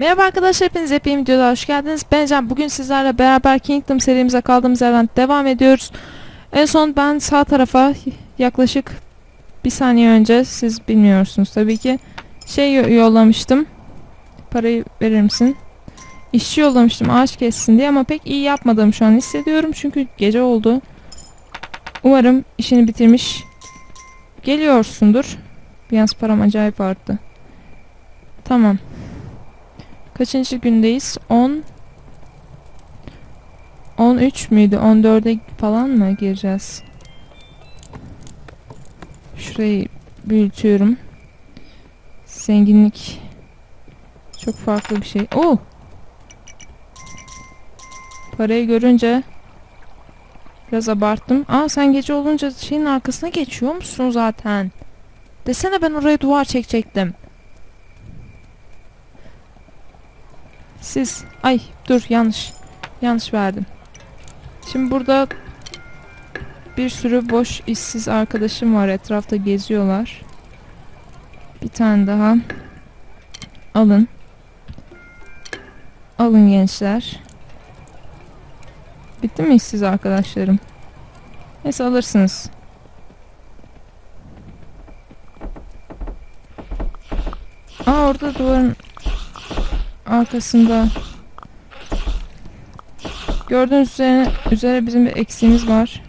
Merhaba arkadaşlar hepiniz yepyeni videoda hoş geldiniz. Ben Can. Bugün sizlerle beraber Kingdom serimize kaldığımız yerden devam ediyoruz. En son ben sağ tarafa yaklaşık bir saniye önce siz bilmiyorsunuz tabii ki şey yo- yollamıştım. Parayı verir misin? İşçi yollamıştım ağaç kessin diye ama pek iyi yapmadığımı şu an hissediyorum çünkü gece oldu. Umarım işini bitirmiş geliyorsundur. Yalnız param acayip arttı. Tamam. Kaçıncı gündeyiz? 10 13 müydü? 14'e falan mı gireceğiz? Şurayı büyütüyorum. Zenginlik çok farklı bir şey. Oo! Parayı görünce biraz abarttım. Aa sen gece olunca şeyin arkasına geçiyor musun zaten? Desene ben oraya duvar çekecektim. Siz ay dur yanlış yanlış verdim. Şimdi burada bir sürü boş işsiz arkadaşım var etrafta geziyorlar. Bir tane daha alın. Alın gençler. Bitti mi işsiz arkadaşlarım? Neyse alırsınız. Aa orada duvarın arkasında gördüğünüz üzere, üzere bizim bir eksiğimiz var.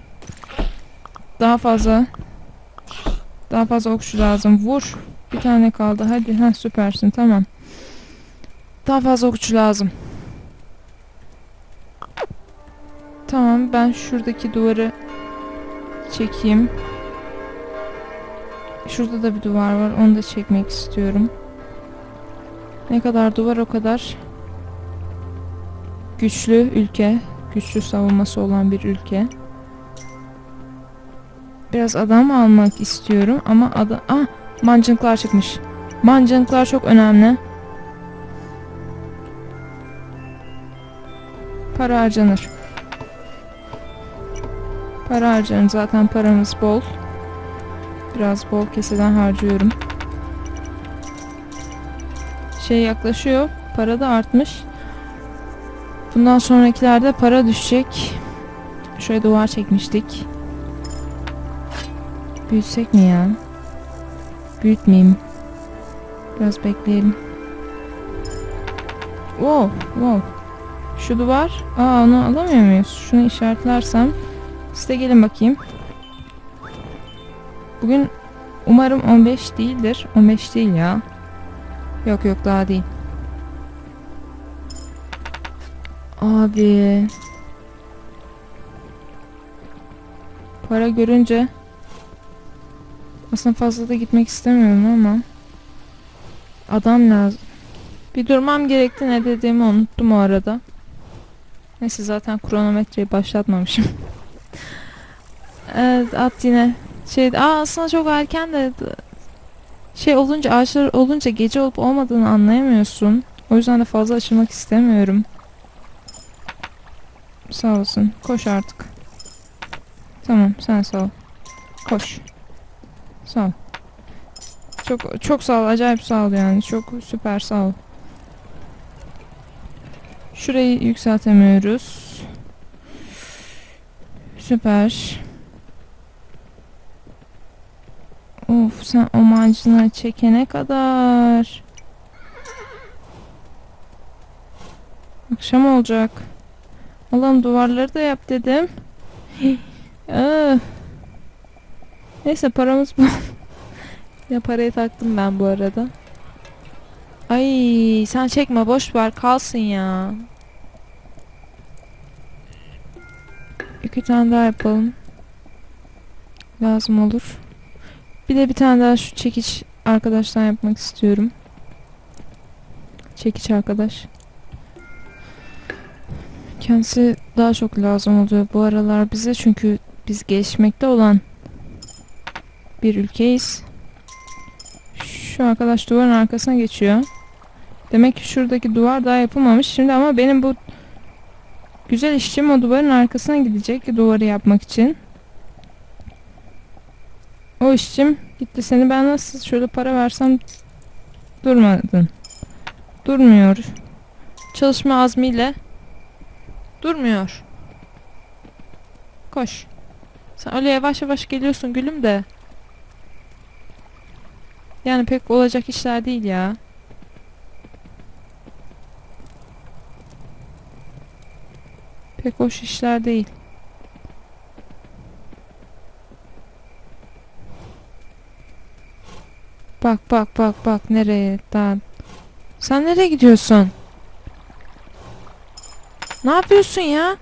Daha fazla daha fazla okçu lazım. Vur. Bir tane kaldı. Hadi. Ha süpersin. Tamam. Daha fazla okçu lazım. Tamam ben şuradaki duvarı çekeyim. Şurada da bir duvar var. Onu da çekmek istiyorum. Ne kadar duvar o kadar güçlü ülke, güçlü savunması olan bir ülke. Biraz adam almak istiyorum ama adam... Ah! Mancınıklar çıkmış. Mancınıklar çok önemli. Para harcanır. Para harcanır. Zaten paramız bol. Biraz bol keseden harcıyorum şey yaklaşıyor. Para da artmış. Bundan sonrakilerde para düşecek. Şöyle duvar çekmiştik. Büyütsek mi ya? Büyütmeyeyim. Biraz bekleyelim. Wow, wow. Şu duvar. Aa onu alamıyor muyuz? Şunu işaretlersem. Siz de gelin bakayım. Bugün umarım 15 değildir. 15 değil ya. Yok yok daha değil. Abi. Para görünce aslında fazla da gitmek istemiyorum ama adam lazım. Bir durmam gerekti ne dediğimi unuttum o arada. Neyse zaten kronometreyi başlatmamışım. evet at yine şey aa aslında çok erken de şey olunca ağaçlar olunca gece olup olmadığını anlayamıyorsun. O yüzden de fazla açılmak istemiyorum. Sağ olsun. Koş artık. Tamam sen sağ ol. Koş. Sağ ol. Çok çok sağ ol. Acayip sağ ol yani. Çok süper sağ ol. Şurayı yükseltemiyoruz. Süper. Of sen o macunu çekene kadar. Akşam olacak. Allah'ım duvarları da yap dedim. Ah. Neyse paramız bu. ya parayı taktım ben bu arada. Ay sen çekme boş ver kalsın ya. İki tane daha yapalım. Lazım olur. Bir de bir tane daha şu çekiç arkadaştan yapmak istiyorum. Çekiç arkadaş. Kendisi daha çok lazım oluyor bu aralar bize çünkü biz gelişmekte olan bir ülkeyiz. Şu arkadaş duvarın arkasına geçiyor. Demek ki şuradaki duvar daha yapılmamış. Şimdi ama benim bu güzel işçim o duvarın arkasına gidecek duvarı yapmak için. O işçim gitti seni ben nasıl şöyle para versem durmadın. Durmuyor. çalışma azmiyle durmuyor. Koş. Sen öyle yavaş yavaş geliyorsun gülüm de. Yani pek olacak işler değil ya. Pek hoş işler değil. Bak bak bak bak nereye daha. Sen nereye gidiyorsun? Ne yapıyorsun ya?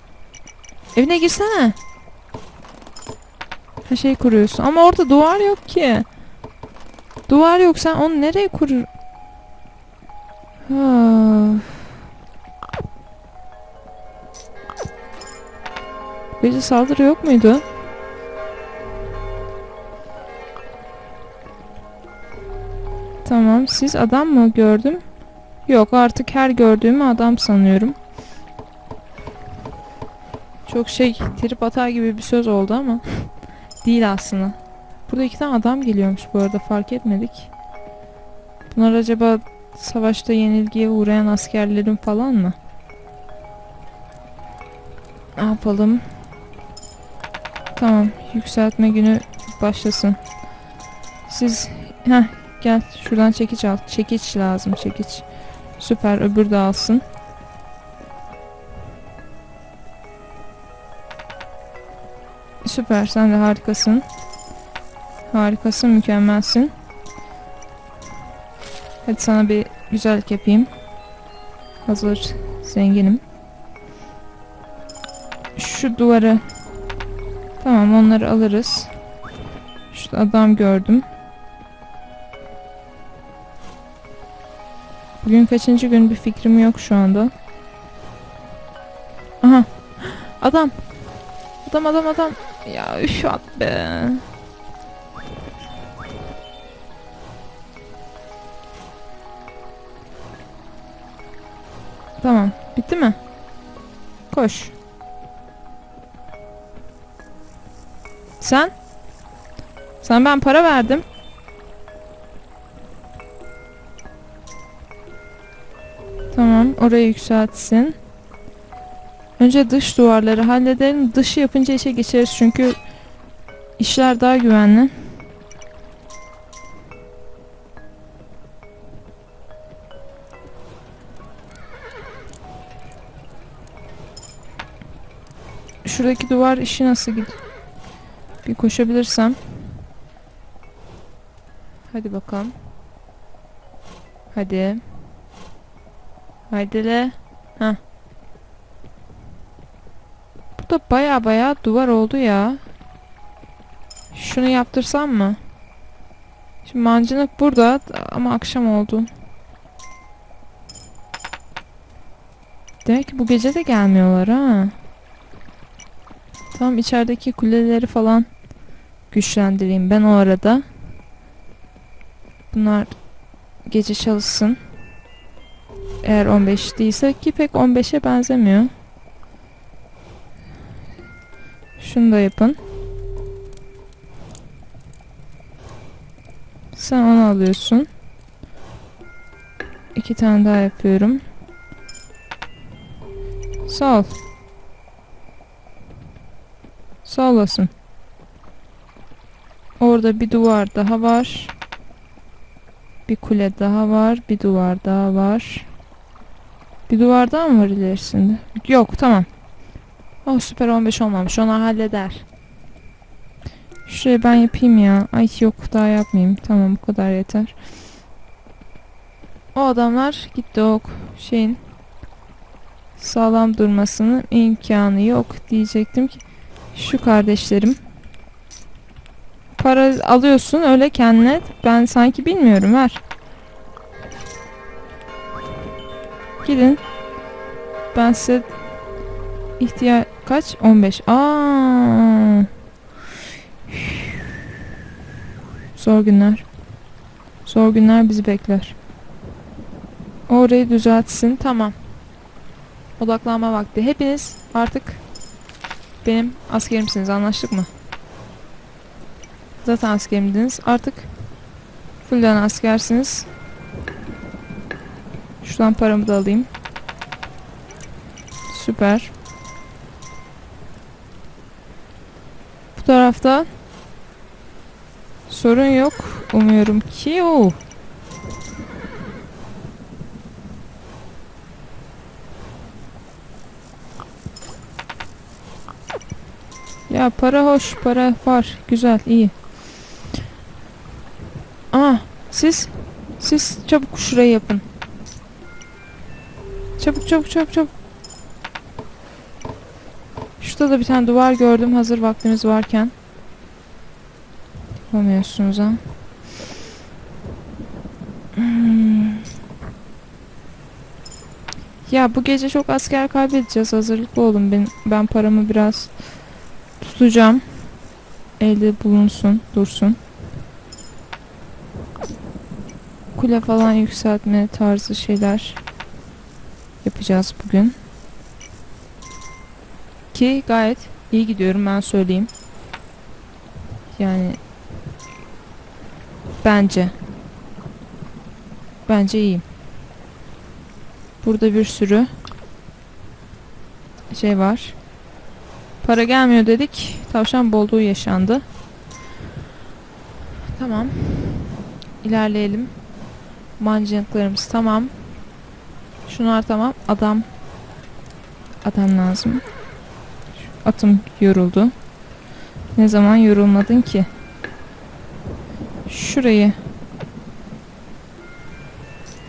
Evine girsene. Her şeyi kuruyorsun. Ama orada duvar yok ki. Duvar yok. Sen onu nereye kurur? Of. Gece saldırı yok muydu? Tamam. Siz adam mı gördüm? Yok artık her gördüğümü adam sanıyorum. Çok şey trip atar gibi bir söz oldu ama değil aslında. Burada iki tane adam geliyormuş bu arada fark etmedik. Bunlar acaba savaşta yenilgiye uğrayan askerlerin falan mı? Ne yapalım? Tamam yükseltme günü başlasın. Siz heh gel şuradan çekiç al. Çekiç lazım çekiç. Süper öbür de alsın. Süper sen de harikasın. Harikasın mükemmelsin. Hadi sana bir güzellik yapayım. Hazır zenginim. Şu duvarı Tamam onları alırız. Şu adam gördüm. Bugün kaçıncı gün bir fikrim yok şu anda. Aha. Adam. Adam adam adam. Ya üf at be. Tamam. Bitti mi? Koş. Sen? Sen ben para verdim. Orayı yükseltsin. Önce dış duvarları halledelim. Dışı yapınca işe geçeriz çünkü işler daha güvenli. Şuradaki duvar işi nasıl gidiyor? Bir koşabilirsem. Hadi bakalım. Hadi. Haydi le. Heh. Bu da baya baya duvar oldu ya. Şunu yaptırsam mı? Şimdi mancınık burada ama akşam oldu. Demek ki bu gece de gelmiyorlar ha. Tamam içerideki kuleleri falan güçlendireyim ben o arada. Bunlar gece çalışsın. Eğer 15 değilse ki pek 15'e benzemiyor. Şunu da yapın. Sen onu alıyorsun. İki tane daha yapıyorum. Sağ ol. Sağ olasın. Orada bir duvar daha var. Bir kule daha var. Bir duvar daha var. Bir duvar daha mı var ilerisinde? Yok tamam. Oh süper 15 olmamış. Onu halleder. Şurayı ben yapayım ya. Ay yok daha yapmayayım. Tamam bu kadar yeter. O adamlar gitti o şeyin sağlam durmasının imkanı yok diyecektim ki şu kardeşlerim para alıyorsun öyle kendine ben sanki bilmiyorum ver gidin ben size ihtiyaç kaç? 15 aa! Zor günler. Zor günler bizi bekler. Orayı düzeltsin. Tamam. Odaklanma vakti. Hepiniz artık benim askerimsiniz. Anlaştık mı? Zaten askerimdiniz. Artık fullden askersiniz. Şuradan paramı da alayım. Süper. Bu tarafta sorun yok. Umuyorum ki o. Ya para hoş, para var. Güzel, iyi. Aa, siz siz çabuk şurayı yapın. Çabuk çabuk çabuk çabuk. Şurada da bir tane duvar gördüm hazır vaktimiz varken. Yapamıyorsunuz ha. Hmm. Ya bu gece çok asker kaybedeceğiz. Hazırlıklı olun. Ben, ben paramı biraz tutacağım. Elde bulunsun, dursun. Kule falan yükseltme tarzı şeyler yapacağız bugün. Ki gayet iyi gidiyorum ben söyleyeyim. Yani bence bence iyiyim. Burada bir sürü şey var. Para gelmiyor dedik. Tavşan bolluğu yaşandı. Tamam. İlerleyelim. Mancınıklarımız tamam. Şunlar tamam. Adam. Adam lazım. Şu Atım yoruldu. Ne zaman yorulmadın ki? Şurayı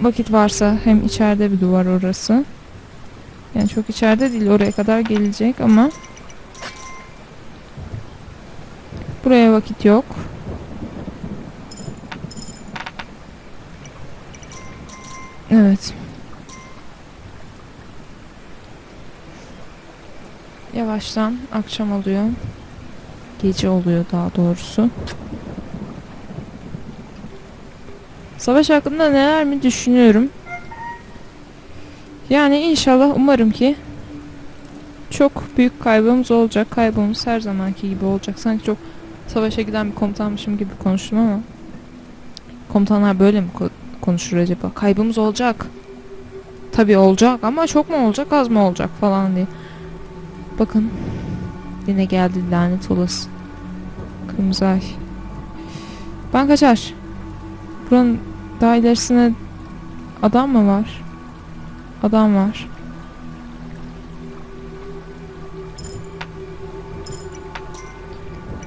vakit varsa hem içeride bir duvar orası. Yani çok içeride değil oraya kadar gelecek ama buraya vakit yok. Evet. Yavaştan akşam oluyor. Gece oluyor daha doğrusu. Savaş hakkında neler mi düşünüyorum. Yani inşallah umarım ki çok büyük kaybımız olacak. Kaybımız her zamanki gibi olacak. Sanki çok savaşa giden bir komutanmışım gibi konuştum ama komutanlar böyle mi ko- konuşur acaba? Kaybımız olacak. Tabii olacak ama çok mu olacak az mı olacak falan diye. Bakın yine geldi lanet olası. Kırmızı ay. Ben kaçar. Buranın daha ilerisine adam mı var? Adam var.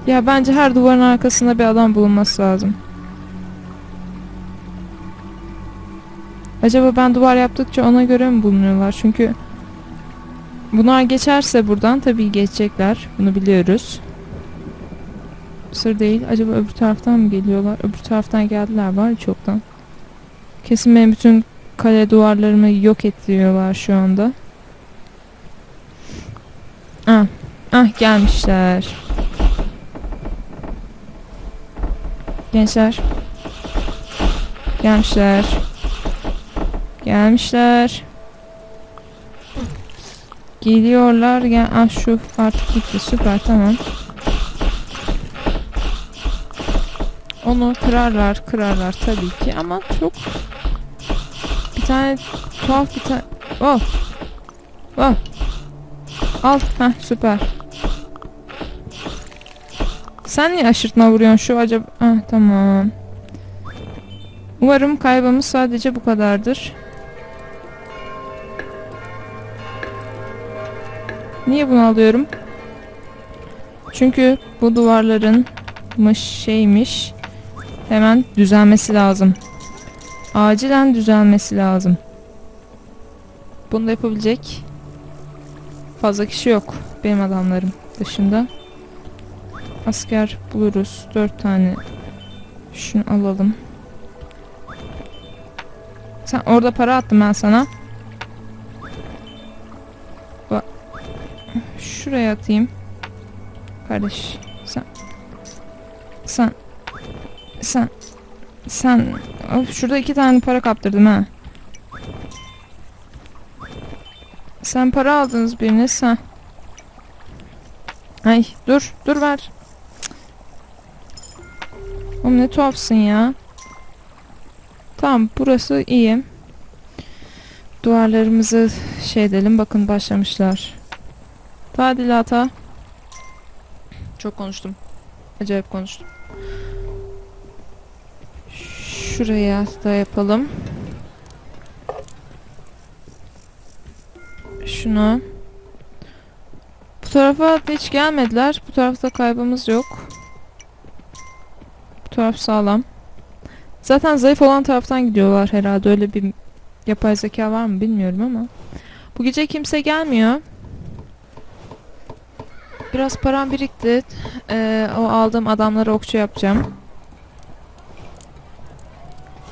Ya bence her duvarın arkasında bir adam bulunması lazım. Acaba ben duvar yaptıkça ona göre mi bulunuyorlar? Çünkü bunlar geçerse buradan tabii geçecekler. Bunu biliyoruz. Sır değil. Acaba öbür taraftan mı geliyorlar? Öbür taraftan geldiler var çoktan. Kesin benim bütün kale duvarlarımı yok ettiriyorlar şu anda. Ah, ah gelmişler. Gençler. Gelmişler. Gelmişler. Geliyorlar. Gel ah şu artık gitti. Süper tamam. Onu kırarlar, kırarlar tabii ki ama çok bir tane tuhaf bir tane oh oh al heh süper sen niye aşırtma vuruyorsun şu acaba ah tamam umarım kaybımız sadece bu kadardır niye bunu alıyorum çünkü bu duvarların mış şeymiş hemen düzelmesi lazım Acilen düzelmesi lazım. Bunu da yapabilecek fazla kişi yok. Benim adamlarım dışında. Asker buluruz. Dört tane. Şunu alalım. Sen orada para attım ben sana. Şuraya atayım. Kardeş. Sen. Sen. Sen. Sen of, şurada iki tane para kaptırdım ha. Sen para aldınız biriniz ha. Ay dur dur ver. Oğlum ne tuhafsın ya. Tamam burası iyi. Duvarlarımızı şey edelim. Bakın başlamışlar. Tadilata. Çok konuştum. Acayip konuştum. Şuraya da yapalım. Şunu. Bu tarafa hiç gelmediler. Bu tarafta kaybımız yok. Bu taraf sağlam. Zaten zayıf olan taraftan gidiyorlar herhalde. Öyle bir yapay zeka var mı bilmiyorum ama. Bu gece kimse gelmiyor. Biraz param birikti. Ee, o aldığım adamları okçu yapacağım.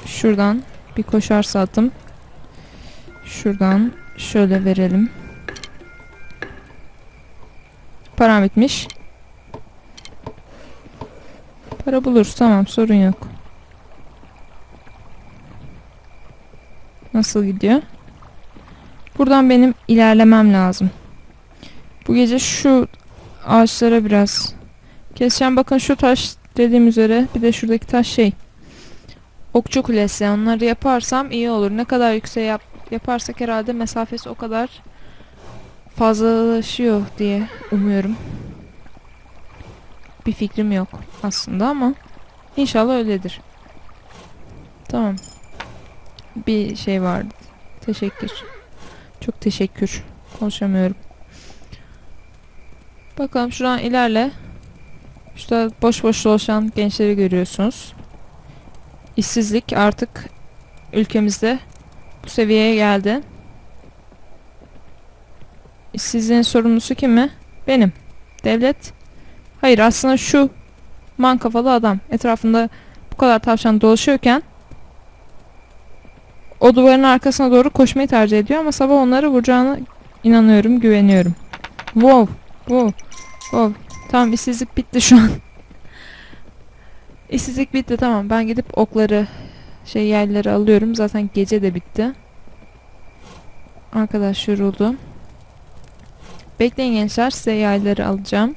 Şuradan bir koşar sattım. Şuradan şöyle verelim. Param bitmiş. Para buluruz tamam sorun yok. Nasıl gidiyor? Buradan benim ilerlemem lazım. Bu gece şu ağaçlara biraz keseceğim. Bakın şu taş dediğim üzere bir de şuradaki taş şey. Okçu kulesi. Onları yaparsam iyi olur. Ne kadar yüksek yap yaparsak herhalde mesafesi o kadar fazlalaşıyor diye umuyorum. Bir fikrim yok aslında ama inşallah öyledir. Tamam. Bir şey vardı. Teşekkür. Çok teşekkür. Konuşamıyorum. Bakalım şuradan ilerle. Şurada boş boş dolaşan gençleri görüyorsunuz. İşsizlik artık ülkemizde bu seviyeye geldi. İşsizliğin sorumlusu kim mi? Benim. Devlet. Hayır aslında şu man kafalı adam etrafında bu kadar tavşan dolaşıyorken o duvarın arkasına doğru koşmayı tercih ediyor ama sabah onları vuracağına inanıyorum, güveniyorum. Wow, wow, wow. Tamam işsizlik bitti şu an. işsizlik bitti tamam. Ben gidip okları şey yerleri alıyorum. Zaten gece de bitti. Arkadaş yoruldu. Bekleyin gençler size yayları alacağım.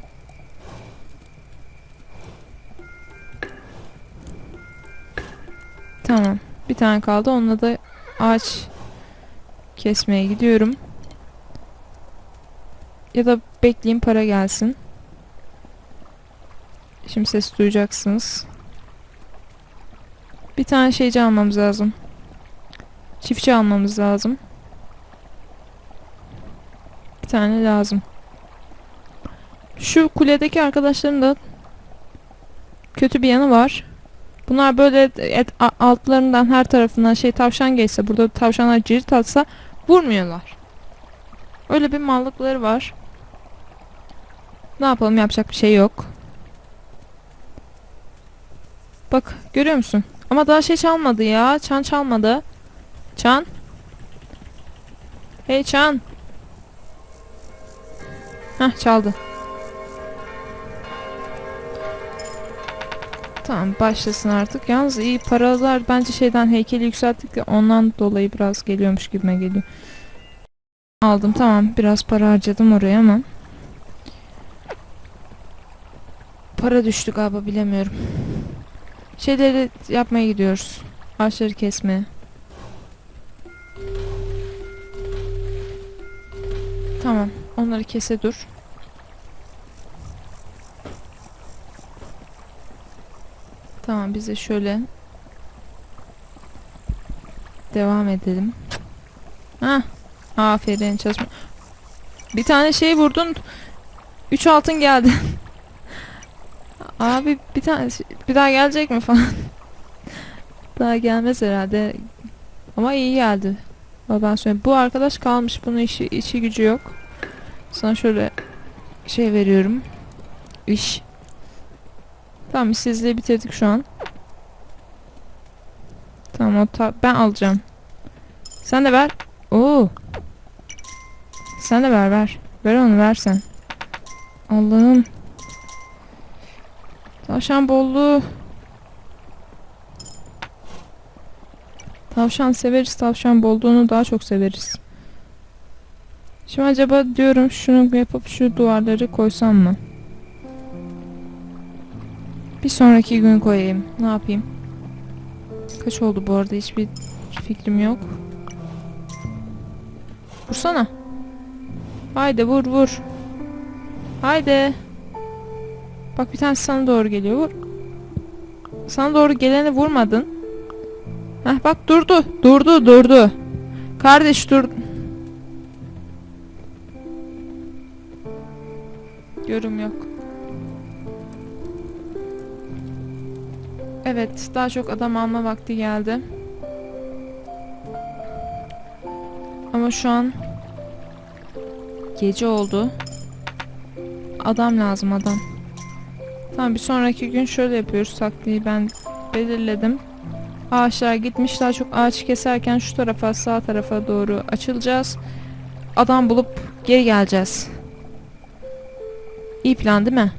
Tamam. Bir tane kaldı. Onunla da ağaç kesmeye gidiyorum. Ya da bekleyin para gelsin. Şimdi ses duyacaksınız. Bir tane şeyci almamız lazım. Çiftçi almamız lazım. Bir tane lazım. Şu kuledeki arkadaşların da kötü bir yanı var. Bunlar böyle et, altlarından her tarafından şey tavşan geçse burada tavşanlar cirit atsa vurmuyorlar. Öyle bir mallıkları var. Ne yapalım yapacak bir şey yok. Bak görüyor musun? Ama daha şey çalmadı ya. Çan çalmadı. Çan. Hey Çan. Hah çaldı. Tamam başlasın artık. Yalnız iyi paralar bence şeyden heykeli yükselttik de ondan dolayı biraz geliyormuş gibime geliyor. Aldım tamam biraz para harcadım oraya ama. Para düştü galiba bilemiyorum. Şeyleri yapmaya gidiyoruz. Ağaçları kesmeye. Tamam onları kese dur. Tamam biz de şöyle devam edelim. Ha, aferin çalışma. Bir tane şey vurdun. 3 altın geldi. Abi bir tane bir daha gelecek mi falan. daha gelmez herhalde. Ama iyi geldi. Ama ben söyleyeyim. Bu arkadaş kalmış. Bunun işi, işi gücü yok. Sana şöyle şey veriyorum. İş. Tamam işsizliği bitirdik şu an. Tamam o ta- ben alacağım. Sen de ver. Oo. Sen de ver ver. Ver onu versen. Allah'ım. Tavşan bolluğu. Tavşan severiz. Tavşan bolluğunu daha çok severiz. Şimdi acaba diyorum şunu yapıp şu duvarları koysam mı? Bir sonraki gün koyayım. Ne yapayım? Kaç oldu bu arada hiçbir fikrim yok. Vursana. Haydi vur vur. Haydi. Bak bir tanesi sana doğru geliyor. Vur. Sana doğru geleni vurmadın. Heh bak durdu. Durdu durdu. Kardeş dur. Yorum yok. Evet, daha çok adam alma vakti geldi. Ama şu an gece oldu. Adam lazım adam. Tamam bir sonraki gün şöyle yapıyoruz taktiği ben belirledim. Ağaçlar gitmiş daha çok ağaç keserken şu tarafa sağ tarafa doğru açılacağız. Adam bulup geri geleceğiz. İyi plan değil mi?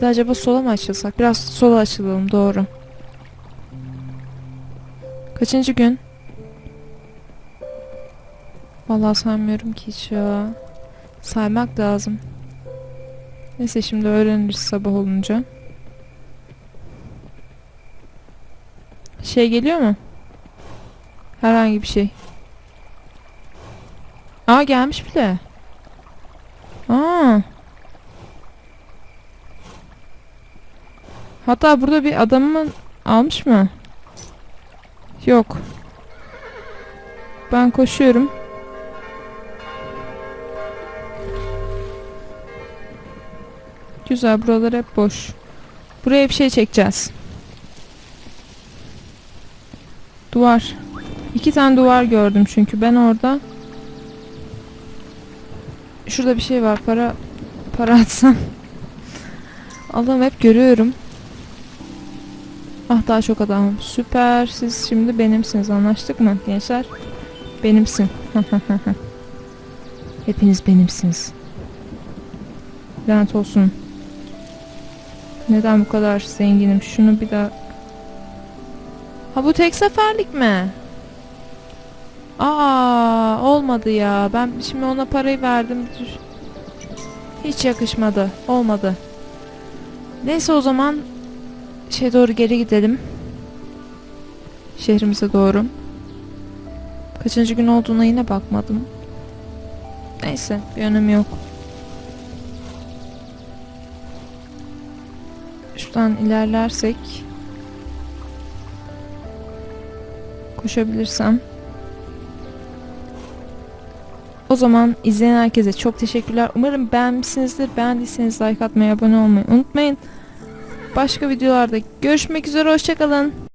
De acaba sola mı açılsak? Biraz sola açılalım doğru. Kaçıncı gün? Vallahi saymıyorum ki hiç ya. Saymak lazım. Neyse şimdi öğreniriz sabah olunca. Şey geliyor mu? Herhangi bir şey. Aa gelmiş bile. Aa. Hatta burada bir adamın almış mı? Yok. Ben koşuyorum. Güzel buralar hep boş. Buraya bir şey çekeceğiz. Duvar. İki tane duvar gördüm çünkü ben orada. Şurada bir şey var para para atsam. Allah'ım hep görüyorum. Ah daha çok adam. Süper. Siz şimdi benimsiniz. Anlaştık mı gençler? Benimsin. Hepiniz benimsiniz. Lanet olsun. Neden bu kadar zenginim? Şunu bir daha... Ha bu tek seferlik mi? Aa olmadı ya. Ben şimdi ona parayı verdim. Hiç yakışmadı. Olmadı. Neyse o zaman şey doğru geri gidelim. Şehrimize doğru. Kaçıncı gün olduğuna yine bakmadım. Neyse bir önemi yok. Şuradan ilerlersek koşabilirsem o zaman izleyen herkese çok teşekkürler. Umarım beğenmişsinizdir. Beğendiyseniz like atmayı, abone olmayı unutmayın. Başka videolarda görüşmek üzere. Hoşçakalın.